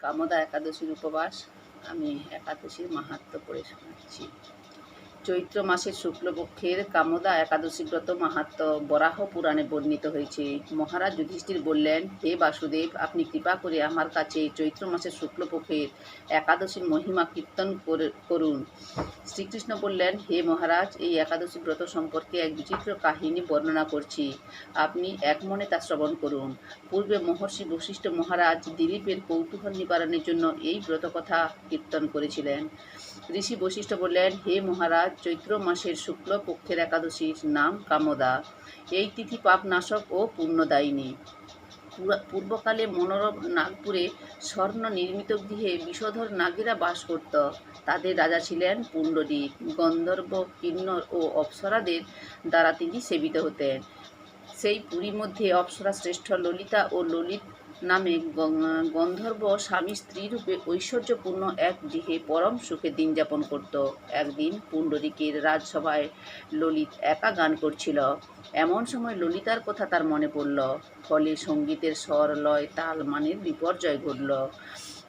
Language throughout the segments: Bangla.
কামদা একাদশীর উপবাস আমি একাদশীর মাহাত্ম পড়ে শোনাচ্ছি। চৈত্র মাসের শুক্লপক্ষের কামদা একাদশী ব্রত মাহাত্ম বরাহ পুরাণে বর্ণিত হয়েছে। মহারাজ যুধিষ্ঠির বললেন, হে বাসুদেব, আপনি কৃপা করে আমার কাছে চৈত্র মাসের শুক্লপক্ষের একাদশীর মহিমা কীর্তন করে- করুন। শ্রীকৃষ্ণ বললেন, হে মহারাজ, এই একাদশী ব্রত সম্পর্কে এক বিচিত্র কাহিনী বর্ণনা করছি। আপনি এক মনে তা শ্রবণ করুন। পূর্বে মহর্ষি বশিষ্ঠ মহারাজ দিলীপের কৌতূহল নিবারণের জন্য এই ব্রতকথা কীর্তন করেছিলেন। ঋষি বশিষ্ঠ বললেন, হে মহারাজ চৈত্র মাসের শুক্ল পক্ষের একাদশীর নাম কামদা। এই তিথি পাপনাশক ও পুণ্যদায়িনী। পূর্বকালে মনোরম নাগপুরে স্বর্ণ নির্মিত গৃহে বিষধর নাগেরা বাস করত। তাদের রাজা ছিলেন পুণ্ডরীক। গন্ধর্ব, কিন্নর ও অপ্সরাদের দ্বারা তিনি সেবিত হতেন। সেই পুরীর মধ্যে অপ্সরা শ্রেষ্ঠ ললিতা ও ললিত নামে গন্ধর্ব স্বামী স্ত্রী রূপে ঐশ্বর্যপূর্ণ এক গৃহে পরম সুখে দিন যাপন করত। একদিন পুণ্ডরিকের রাজসভায় ললিত একা গান করছিল। এমন সময় ললিতার কথা তার মনে পড়ল। ফলে সঙ্গীতের স্বর, লয়, তাল, মানের বিপর্যয় ঘটল।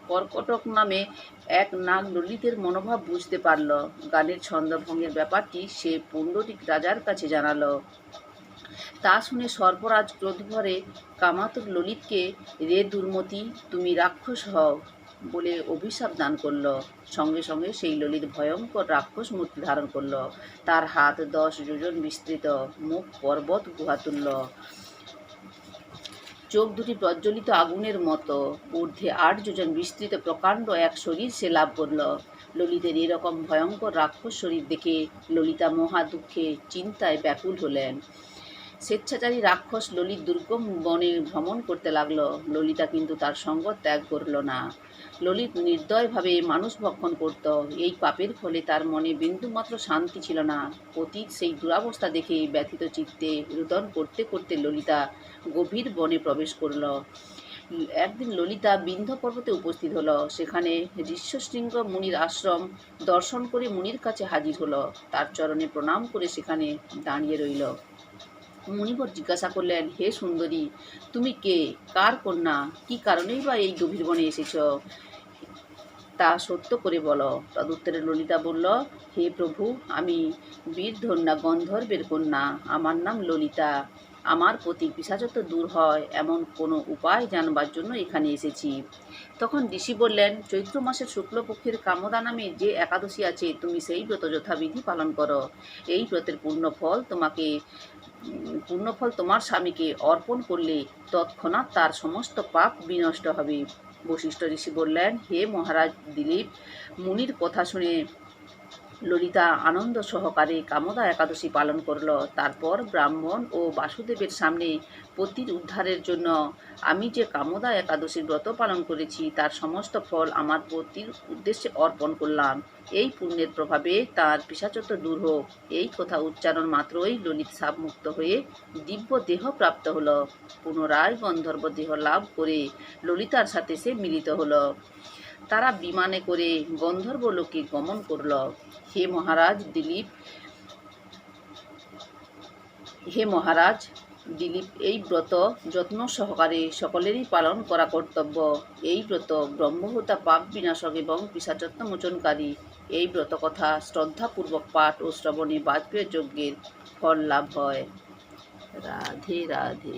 কর্কটক নামে এক নাগ ললিতের মনোভাব বুঝতে পারল। গানের ছন্দভঙ্গের ব্যাপারটি সে পুণ্ডরিক রাজার কাছে জানালো। তা শুনে সর্পরাজ ক্রোধ ভরে কামাতুর ললিতকে, রে দুর্মতি, তুমি রাক্ষস হও বলে অভিশাপ দান করল। সঙ্গে সঙ্গে সেই ললিত ভয়ঙ্কর রাক্ষস মূর্তি ধারণ করল। তার হাত দশ যোজন বিস্তৃত, মুখ পর্বত গুহা তুলল। চোখ দুটি প্রজ্বলিত আগুনের মতো, ঊর্ধ্বে আট যোজন বিস্তৃত প্রকাণ্ড এক শরীর সে লাভ করল। ললিতের এরকম ভয়ঙ্কর রাক্ষস শরীর দেখে ললিতা মহা দুঃখে, চিন্তায় ব্যাকুল হলেন। স্বেচ্ছাচারী রাক্ষস ললিত দুর্গম বনে ভ্রমণ করতে লাগল। ললিতা কিন্তু তার সঙ্গ ত্যাগ করল না। ললিত নির্দয়ভাবে মানুষ ভক্ষণ করত। এই পাপের ফলে তার মনে বিন্দুমাত্র শান্তি ছিল না। অতীত সেই দুরাবস্থা দেখে ব্যথিত চিত্তে রুদন করতে করতে ললিতা গভীর বনে প্রবেশ করল। একদিন ললিতা বিন্ধ্য পর্বতে উপস্থিত হলো। সেখানে ঋষ্যশৃঙ্গ মুনির আশ্রম দর্শন করে মুনির কাছে হাজির হলো। তার চরণে প্রণাম করে সেখানে দাঁড়িয়ে রইল। মুনিবর জিজ্ঞাসা করলেন, হে সুন্দরী, তুমি কে? কার কন্যা? কি কারণেই বা এই গভীর বনে এসেছ? তা সত্য করে বলো। তদুত্তরে ললিতা বলল, হে প্রভু, আমি বীরধন্যা গন্ধর্বের কন্যা। আমার নাম ললিতা। আমার প্রতি পিসাচত্ব দূর হয় এমন কোনো উপায় জানবার জন্য এখানে এসেছি। তখন ঋষি বললেন, চৈত্র মাসের শুক্লপক্ষের কামদা নামে যে একাদশী আছে, তুমি সেই ব্রত যথাবিধি পালন করো। এই ব্রতের পূর্ণ ফল তোমাকে পূর্ণফল তোমার স্বামীকে অর্পণ করলে তৎক্ষণাৎ তার সমস্ত পাপ বিনষ্ট হবে। বশিষ্ঠ ঋষি বললেন, হে মহারাজ দিলীপ, মুনির কথা শুনে ললিতা আনন্দ সহকারে কামদা একাদশী পালন করল। তারপর ব্রাহ্মণ ও বাসুদেবের সামনে পতির উদ্ধারের জন্য আমি যে কামদা একাদশীর ব্রত পালন করেছি, তার সমস্ত ফল আমার পতির উদ্দেশ্যে অর্পণ করলাম। এই পুণ্যের প্রভাবে তার পিসাচত্ব দূর হোক। এই কথা উচ্চারণ মাত্রই ললিত সাপ মুক্ত হয়ে দিব্য দেহ প্রাপ্ত হল। পুনরায় গন্ধর্ব দেহ লাভ করে ললিতার সাথে সে মিলিত হলো। তারা বিমানে করে গন্ধর্ব লোকে গমন করল। হে মহারাজ দিলীপ, হে মহারাজ দিলীপ, এই ব্রত যত্ন সহকারে সকলেরই পালন করা কর্তব্য। এই ব্রত ব্রহ্মহত্যা, পাপ বিনাশক এবং পিসাচত্ব মোচনকারী এই ব্রত কথা শ্রদ্ধাপূর্বক পাঠ ও শ্রবণে বাজপেয় যজ্ঞের ফল লাভ হয়। রাধে রাধে।